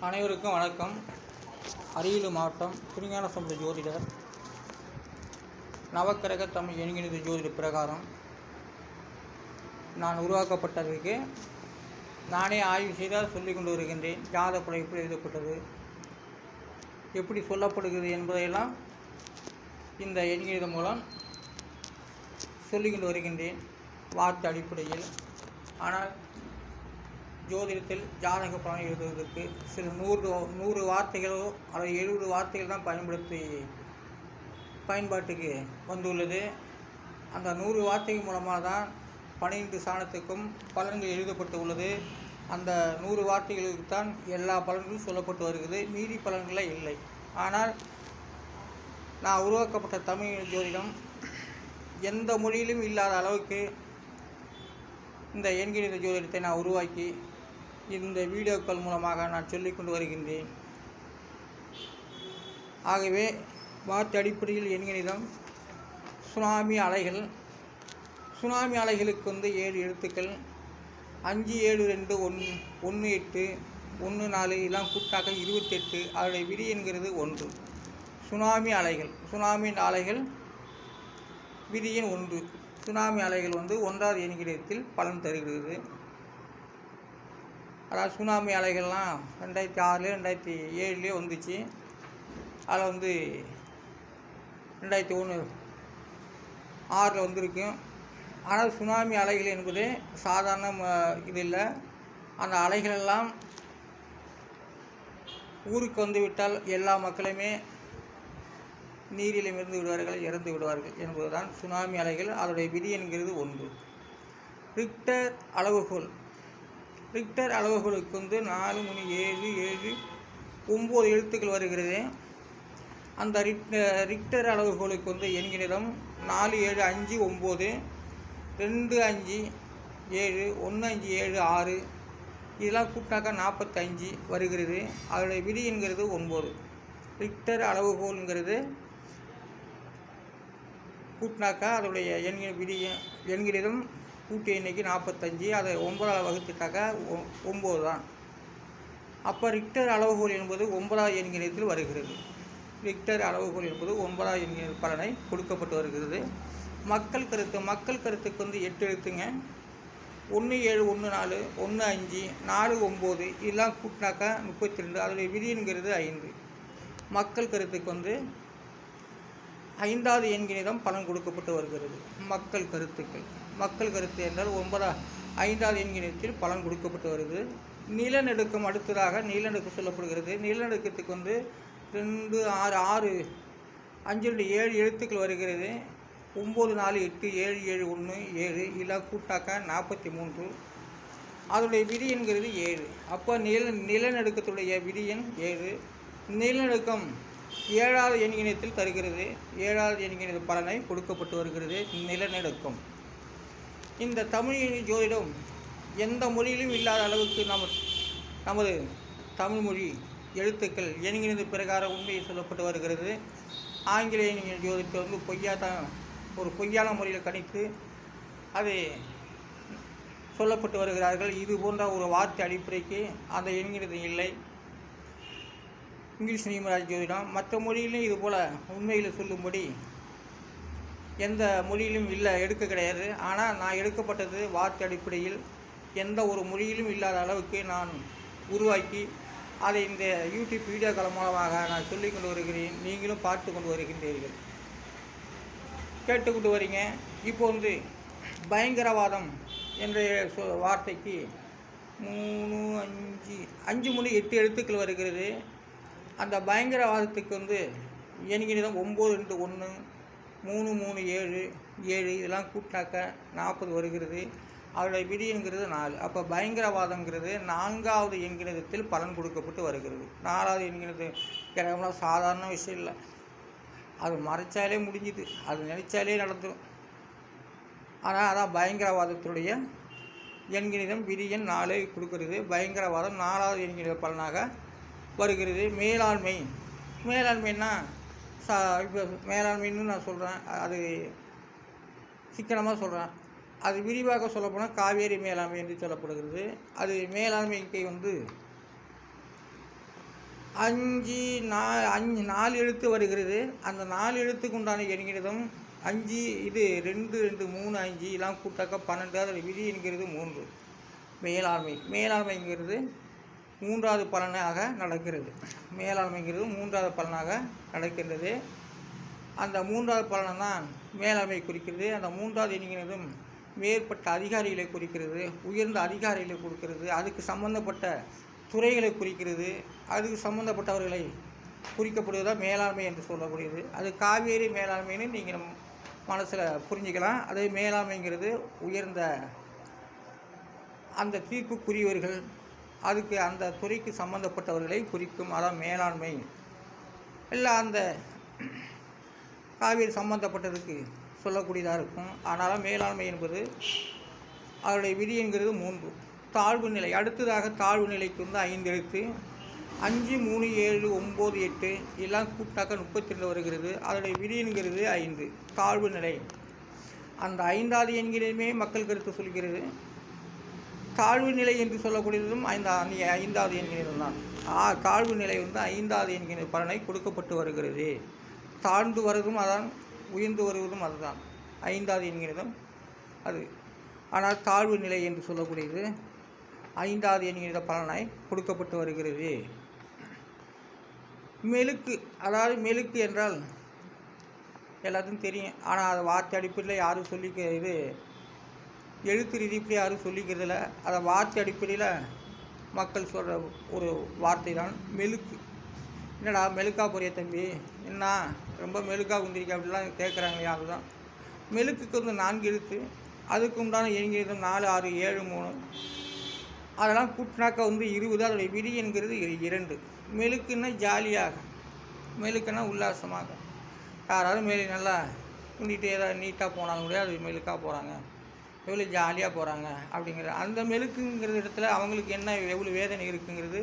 அனைவருக்கும் வணக்கம். அரியலூர் மாவட்டம் திருஞான சமுத ஜோதிடர். நவக்கிரக தமிழ் எண்கிணித ஜோதிட பிரகாரம். நான் உருவாக்கப்பட்டதற்கு நானே ஆய்வு செய்தால் சொல்லிக் கொண்டு வருகின்றேன். ஜாதப்படம் எப்படி எழுதப்பட்டது? எப்படி சொல்லப்படுகிறது என்பதையெல்லாம் இந்த எண்கிணிதம் மூலம் சொல்லிக் கொண்டு வருகின்றேன். வார்த்தை அடிப்படையில். ஆனால் ஜோதிடத்தில் ஜாதக பலன் எழுதுவதற்கு சில நூறு நூறு வார்த்தைகளோ அல்லது எழுபது வார்த்தைகள் தான் பயன்படுத்தி பயன்பாட்டுக்கு வந்துள்ளது. அந்த நூறு வார்த்தைகள் மூலமாக தான் பன்னிரெண்டு சாணத்துக்கும் பலன்கள் எழுதப்பட்டு உள்ளது. அந்த நூறு வார்த்தைகளுக்கு தான் எல்லா பலன்களும் சொல்லப்பட்டு வருகிறது. மீதி பலன்களே இல்லை. ஆனால் நான் உருவாக்கப்பட்ட தமிழ் ஜோதிடம் எந்த மொழியிலும் இல்லாத அளவுக்கு இந்த எண்கிணித ஜோதிடத்தை நான் உருவாக்கி இந்த வீடியோக்கள் மூலமாக நான் சொல்லிக் கொண்டு வருகின்றேன். ஆகவே வாத்து அடிப்படையில் எண்கணிதம் சுனாமி அலைகள் சுனாமி அலைகளுக்கு வந்து ஏழு எழுத்துக்கள் அஞ்சு ஏழு ரெண்டு ஒன்று ஒன்று எட்டு ஒன்று நாலு இதெல்லாம் கூட்டாக இருபத்தெட்டு அதனுடைய விதி என்கிறது ஒன்று. சுனாமி அலைகள் சுனாமி அலைகள் விதியின் ஒன்று. சுனாமி அலைகள் வந்து ஒன்றாவது எண்கிடத்தில் பலன் தருகிறது. அதாவது சுனாமி அலைகள்லாம் ரெண்டாயிரத்தி ஆறுலேயே ரெண்டாயிரத்தி ஏழுலேயே வந்துச்சு. அதில் வந்து ரெண்டாயிரத்தி ஒன்று ஆறில் வந்திருக்கும் ஆனால் சுனாமி அலைகள் என்பது சாதாரண இது இல்லை. அந்த அலைகளெல்லாம் ஊருக்கு வந்துவிட்டால் எல்லா மக்களுமே நீரிலும் இருந்து விடுவார்கள் இறந்து விடுவார்கள் என்பதுதான் சுனாமி அலைகள். அதனுடைய விதி என்கிறது ஒன்று. ரிக்டர் அளவுகோல். ரிக்டர் அளவுகளுக்கு வந்து நாலு மூணு ஏழு ஏழு ஒம்பது எழுத்துக்கள் வருகிறது. அந்த ரிக்டர் அளவுகளுக்கு வந்து எண்கிணிதம் நாலு ஏழு அஞ்சு ஒம்பது ரெண்டு அஞ்சு ஏழு ஒன்று அஞ்சு ஏழு ஆறு இதெல்லாம் கூட்டாக்கா நாற்பத்தஞ்சு வருகிறது. அதோடைய விதி என்கிறது ஒம்பது. ரிக்டர் அளவுகோல்ங்கிறது கூட்டினாக்கா அதோடைய எண்கிற விதி எண்கிறிதம் கூட்டு எண்ணிக்கை நாற்பத்தஞ்சு அதை ஒன்பதால் வகுத்துட்டாக்கா ஒ- ஒம்பது தான். அப்போ ரிக்டர் அளவுகோல் என்பது ஒன்பதாவது எண்கிணத்தில் வருகிறது. ரிக்டர் அளவுகோல் என்பது ஒன்பதாவது எண்கிற பலனை கொடுக்கப்பட்டு வருகிறது. மக்கள் கருத்து மக்கள் கருத்துக்கு வந்து எட்டு எழுத்துங்க. ஒன்று ஏழு ஒன்று நாலு ஒன்று அஞ்சு நாலு ஒம்பது இதெல்லாம் கூட்டினாக்கா முப்பத்தி ரெண்டு அதோடைய விதிங்கிறது ஐந்து. மக்கள் கருத்துக்கு வந்து ஐந்தாவது எண்கிணிதம் பலன் கொடுக்கப்பட்டு வருகிறது. மக்கள் கருத்துக்கள். மக்கள் கருத்து என்றால் ஒன்பதா ஐந்தாவது எண்கிணத்தில் பலன் கொடுக்கப்பட்டு வருது நிலநடுக்கம் அடுத்ததாக நிலநடுக்கம் சொல்லப்படுகிறது. நிலநடுக்கத்துக்கு வந்து ரெண்டு ஆறு ஆறு அஞ்சு ரெண்டு ஏழு எழுத்துக்கள் வருகிறது. ஒம்பது நாலு எட்டு ஏழு ஏழு ஒன்று ஏழு இல்லை கூட்டாக்கா நாற்பத்தி மூன்று. அதனுடைய விதி என்கிறது ஏழு. அப்போ நில நிலநடுக்கத்துடைய விதி எண் ஏழு. நிலநடுக்கம் ஏழாவது எண்கிணத்தில் தருகிறது. ஏழாவது எண்கிணத்து பலனை கொடுக்கப்பட்டு வருகிறது. நிலநடுக்கம் இந்த தமிழ் ஜோதிடம் எந்த மொழியிலும் இல்லாத அளவுக்கு நம்ம நமது தமிழ் மொழி எழுத்துக்கள் எண்கிணது பிரகாரம் உண்மையை சொல்லப்பட்டு வருகிறது. ஆங்கில எண்கிற ஜோதிடத்தை வந்து பொய்யா தான் ஒரு பொய்யான முறையில் கணித்து அதை சொல்லப்பட்டு வருகிறார்கள். இது போன்ற ஒரு வார்த்தை அடிப்படைக்கு அந்த எண்கிறது இல்லை. இங்கிலீஷ் நியமராஜ் ஜோதிடம் மற்ற மொழியிலும் இது போல் உண்மையில் சொல்லும்படி எந்த மொழியிலும் இல்லை எடுக்க கிடையாது. ஆனால் நான் எடுக்கப்பட்டது வார்த்தை அடிப்படையில் எந்த ஒரு மொழியிலும் இல்லாத அளவுக்கு நான் உருவாக்கி அதை இந்த யூடியூப் வீடியோக்கள் மூலமாக நான் சொல்லிக் கொண்டு வருகிறேன். நீங்களும் பார்த்து கொண்டு வருகின்றீர்கள். கேட்டுக்கொண்டு வரீங்க. இப்போ வந்து பயங்கரவாதம் என்ற சொ- வார்த்தைக்கு மூணு அஞ்சு அஞ்சு மணி எட்டு எழுத்துக்கள் வருகிறது. அந்த பயங்கரவாதத்துக்கு வந்து எண்கிணிதம் ஒம்பது ரெண்டு ஒன்று மூணு மூணு ஏழு ஏழு இதெல்லாம் கூட்டாக்க நாற்பது வருகிறது. அவருடைய விதிங்கிறது நாலு. அப்போ பயங்கரவாதங்கிறது நான்காவது எண்கிணதத்தில் பலன் கொடுக்கப்பட்டு வருகிறது. நாலாவது எண்கிணது கிரகம்லாம் சாதாரண விஷயம் இல்லை. அது மறைச்சாலே முடிஞ்சுது. அது நினைச்சாலே நடந்துடும் ஆனால் அதான் பயங்கரவாதத்துடைய எண்கிணிதம் விதியன் நாலு கொடுக்கிறது. பயங்கரவாதம் நாலாவது எண்கிணித பலனாக வருகிறது. மேலாண்மை. மேலாண்மைன்னா சா இப்போ மேலாண்மைன்னு நான் சொல்கிறேன் அது சிக்கனமாக சொல்கிறேன் அது விரிவாக சொல்லப்போனால் காவேரி மேலாண்மை என்று சொல்லப்படுகிறது. அது மேலாண்மைக்கு வந்து அஞ்சு நா அஞ்சு நாலு எழுத்து வருகிறது. அந்த நாலு எழுத்துக்கு உண்டான எண்ணிடம் அஞ்சு இது ரெண்டு ரெண்டு மூணு அஞ்சு எல்லாம் கூட்டாக்க பன்னெண்டு அதில் விதி என்கிறது மூன்று. மேலாண்மை. மேலாண்மைங்கிறது மூன்றாவது பலனாக நடக்கிறது. மேலாண்மைங்கிறது மூன்றாவது பலனாக நடக்கின்றது. அந்த மூன்றாவது பலனை தான் மேலாண்மை குறிக்கிறது. அந்த மூன்றாவது என்கிறதும் மேற்பட்ட அதிகாரிகளை குறிக்கிறது உயர்ந்த அதிகாரிகளை கொடுக்கிறது அதுக்கு சம்பந்தப்பட்ட துறைகளை குறிக்கிறது அதுக்கு சம்பந்தப்பட்டவர்களை குறிக்கப்படுவதாக மேலாண்மை என்று சொல்லக்கூடியது. அது காவேரி மேலாண்மைன்னு நீங்கள் மனசில் புரிஞ்சுக்கலாம். அதே மேலாண்மைங்கிறது உயர்ந்த அந்த தீர்ப்புக்குரியவர்கள் அதுக்கு அந்த துறைக்கு சம்பந்தப்பட்டவர்களை குறிக்கும் அதான் மேலாண்மை. இல்லை அந்த காவிரி சம்பந்தப்பட்டதுக்கு சொல்லக்கூடியதாக இருக்கும். அதனால் மேலாண்மை என்பது அதனுடைய விதி என்கிறது மூன்று. தாழ்வு நிலை. அடுத்ததாக தாழ்வு நிலைக்கு வந்து ஐந்து எழுத்து. அஞ்சு மூணு ஏழு ஒம்பது எட்டு எல்லாம் கூட்டாக்க முப்பத்தி ரெண்டு வருகிறது. அதனுடைய விதிங்கிறது ஐந்து. தாழ்வு நிலை. அந்த ஐந்தாவது என்கிறதுமே மக்கள் கருத்து சொல்கிறது. தாழ்வு நிலை என்று சொல்லக்கூடியதும் ஐந்தா ஐந்தாவது என்கிறது தான். ஆ தாழ்வு நிலை வந்து ஐந்தாவது என்கிற பலனை கொடுக்கப்பட்டு வருகிறது. தாழ்ந்து வருவதும் அதான் உயர்ந்து வருவதும் அதுதான். ஐந்தாவது என்கிறதும் அது. ஆனால் தாழ்வு நிலை என்று சொல்லக்கூடியது ஐந்தாவது என்கிற பலனை கொடுக்கப்பட்டு வருகிறது. மெழுக்கு அதாவது மெழுக்கு என்றால் எல்லாத்துக்கும் தெரியும். ஆனால் அதை வார்த்தை அடிப்படையில் யாரும் சொல்லிக்க இது எழுத்து ரீதிப்படி யாரும் சொல்லிக்கிறதில்ல. அதை வார்த்தை அடிப்படையில் மக்கள் சொல்கிற ஒரு வார்த்தை தான் மெழுக்கு. என்னடா மெழுக்கா போறிய தம்பி? என்ன ரொம்ப மெழுக்கா குந்திரிக்கா அப்படிலாம் கேட்குறாங்க அதுதான் மெழுக்குக்கு வந்து நான்கு எழுத்து அதுக்கு உண்டான எண்கிறது நாலு ஆறு ஏழு மூணு. அதெல்லாம் கூட்டினாக்கா வந்து இருபது அதோடைய விதி என்கிறது இரண்டு. மெழுக்குன்னா ஜாலியாக மெழுக்குன்னா உல்லாசமாக. யாராவது மேலே நல்லா குண்டிகிட்டே ஏதாவது நீட்டாக போனாலும் கூட அது மெழுக்காக போகிறாங்க எவ்வளோ ஜாலியாக போகிறாங்க அப்படிங்கிற அந்த மெழுக்குங்கிற இடத்துல அவங்களுக்கு என்ன எவ்வளோ வேதனை இருக்குங்கிறது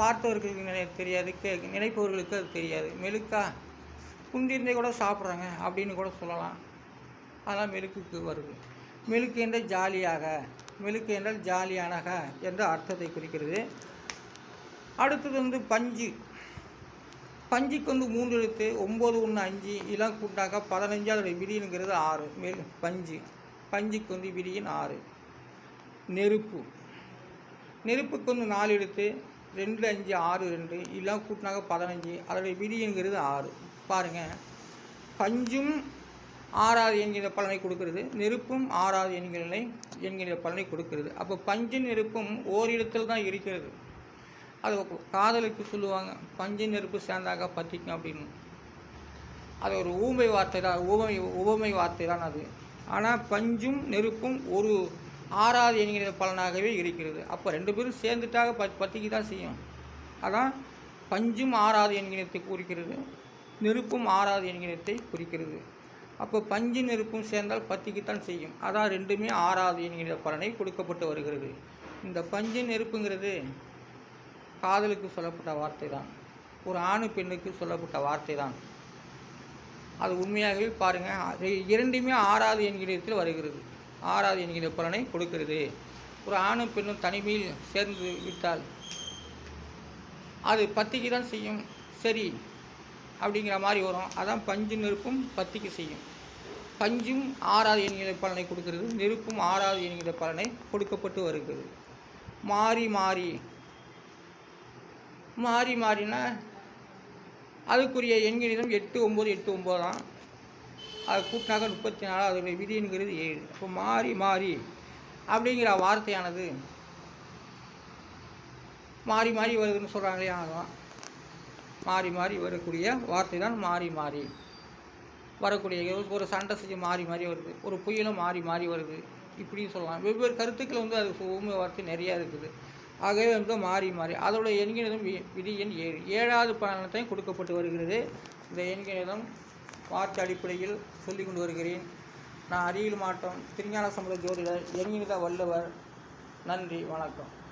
பார்த்தவர்களுக்கு நினை தெரியாது கே நினைப்பவர்களுக்கு அது தெரியாது. மெழுக்கா குண்டிருந்தே கூட சாப்பிட்றாங்க அப்படின்னு கூட சொல்லலாம். அதெல்லாம் மெழுக்குக்கு வருது. மெழுக்கு என்றால் ஜாலியாக மெழுக்கு என்றால் ஜாலியானக என்ற அர்த்தத்தை குறிக்கிறது. அடுத்தது வந்து பஞ்சு. பஞ்சுக்கு வந்து மூன்று எழுத்து ஒம்பது ஒன்று அஞ்சு இதெல்லாம் கூட்டாக்கா பதினஞ்சு அதோடைய விதிங்கிறது ஆறு. மெழு பஞ்சு. பஞ்சுக்கு வந்து விதியின் ஆறு. நெருப்பு. நெருப்புக்கு வந்து நாலு எடுத்து ரெண்டு அஞ்சு ஆறு ரெண்டு இதெல்லாம் கூட்டினாக்க பதினஞ்சு அதோடைய விதிங்கிறது ஆறு. பாருங்கள் பஞ்சும் ஆறாவது என்கிற பலனை கொடுக்கிறது. நெருப்பும் ஆறாவது என்கிற என்கிற பலனை கொடுக்கிறது. அப்போ பஞ்சு நெருப்பும் ஓரிடத்தில் தான் இருக்கிறது. அது காதலுக்கு சொல்லுவாங்க. பஞ்சு நெருப்பு சேர்ந்தாக்க பற்றிக்கும் அப்படின்னு. அது ஒரு ஊமை வார்த்தை தான். உவமை உவமை வார்த்தை தான் அது. ஆனால் பஞ்சும் நெருப்பும் ஒரு ஆறாவது என்கிற பலனாகவே இருக்கிறது. அப்போ ரெண்டு பேரும் சேர்ந்துட்டாக ப பற்றிக்கு தான் செய்யும். அதான் பஞ்சும் ஆறாவது என்கிணத்தை குறிக்கிறது நெருப்பும் ஆறாவது என்கிணத்தை குறிக்கிறது. அப்போ பஞ்சு நெருப்பும் சேர்ந்தால் பத்திக்குத்தான் செய்யும். அதான் ரெண்டுமே ஆறாவது என்கிற பலனை கொடுக்கப்பட்டு வருகிறது. இந்த பஞ்சு நெருப்புங்கிறது காதலுக்கு சொல்லப்பட்ட வார்த்தை தான் ஒரு ஆணு பெண்ணுக்கு சொல்லப்பட்ட வார்த்தை தான் அது உண்மையாகவே பாருங்கள் இரண்டுமே ஆறாவது என்கிறத்தில் வருகிறது. ஆறாவது என்கிற பலனை கொடுக்கிறது. ஒரு ஆணும் பெண்ணும் தனிமையில் சேர்ந்து விட்டால் அது பத்திக்கு தான் செய்யும். சரி அப்படிங்கிற மாதிரி வரும். அதான் பஞ்சு நெருப்பும் பத்திக்கு செய்யும். பஞ்சும் ஆறாவது என்கிற பலனை கொடுக்கிறது. நெருப்பும் ஆறாவது என்கிற பலனை கொடுக்கப்பட்டு வருகிறது. மாறி மாறி மாறி மாறினா அதுக்குரிய எண்கணிதம் எட்டு ஒம்பது எட்டு ஒம்பது தான் அது கூட்டினாக்க முப்பத்தி நாலு அதனுடைய விதிங்கிறது ஏழு. அப்போ மாறி மாறி அப்படிங்கிற வார்த்தையானது மாறி மாறி வருதுன்னு சொல்கிறாங்களே அதுதான் மாறி மாறி வரக்கூடிய வார்த்தை தான் மாறி மாறி வரக்கூடிய. ஒரு சண்டை செஞ்சு மாறி மாறி வருது. ஒரு புயலும் மாறி மாறி வருது. இப்படியும் சொல்லலாம். வெவ்வேறு கருத்துக்கள் வந்து அது உண்மை வார்த்தை நிறையா இருக்குது. ஆகவே வந்து மாறி மாறி. அதோட எண்கிணதம் விதி எண் ஏழு ஏழாவது பயணத்தையும் கொடுக்கப்பட்டு வருகிறது. இந்த எண்கிணதம் வார்த்தை அடிப்படையில் சொல்லி கொண்டு வருகிறேன். நான் அருகில் மாவட்டம் திருஞான சமுத ஜோதிடர் எண்கிணித வள்ளுவர். நன்றி வணக்கம்.